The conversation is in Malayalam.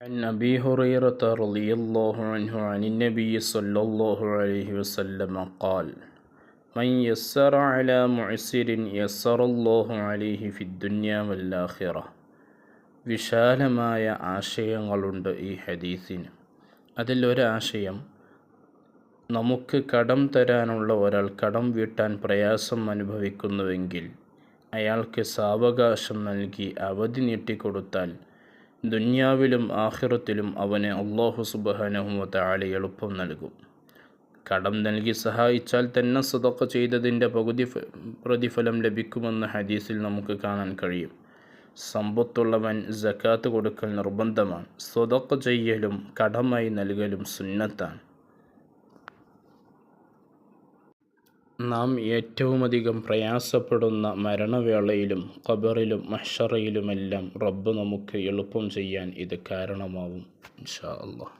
عن أبي هريرة رضي الله عنه عن النبي صلى الله عليه وسلم قال من يسر على معسر يسر الله عليه في الدنيا والآخرة വിശാലമായ ആശയങ്ങളുണ്ട് ഈ ഹദീസിന് അതിലൊരാശയം നമുക്ക് കടം തരാനുള്ള ഒരാൾ കടം വീട്ടാൻ പ്രയാസം അനുഭവിക്കുന്നുവെങ്കിൽ അയാൾക്ക് സാവകാശം നൽകി അവധി നീട്ടിക്കൊടുത്താൽ ദുന്യാവിലും ആഹിറത്തിലും അവന് അള്ളാഹു സുബാനഹുമ താഴെ എളുപ്പം നൽകും. കടം നൽകി സഹായിച്ചാൽ തന്നെ സ്വതക്ക ചെയ്തതിന്റെ പകുതി പ്രതിഫലം ലഭിക്കുമെന്ന ഹദീസിൽ നമുക്ക് കാണാൻ കഴിയും. സമ്പത്തുള്ളവൻ ജക്കാത്ത് കൊടുക്കൽ നിർബന്ധമാണ്. സ്വതക്ക ചെയ്യലും കടമായി നൽകലും സുന്നത്താണ്. നാം ഏറ്റവുമധികം പ്രയാസപ്പെടുന്ന മരണവേളയിലും ഖബറിലും മഹ്ഷറയിലുമെല്ലാം റബ്ബ് നമുക്ക് എളുപ്പം ചെയ്യാൻ ഇത് കാരണമാവും ഇൻഷാ അള്ളാഹ്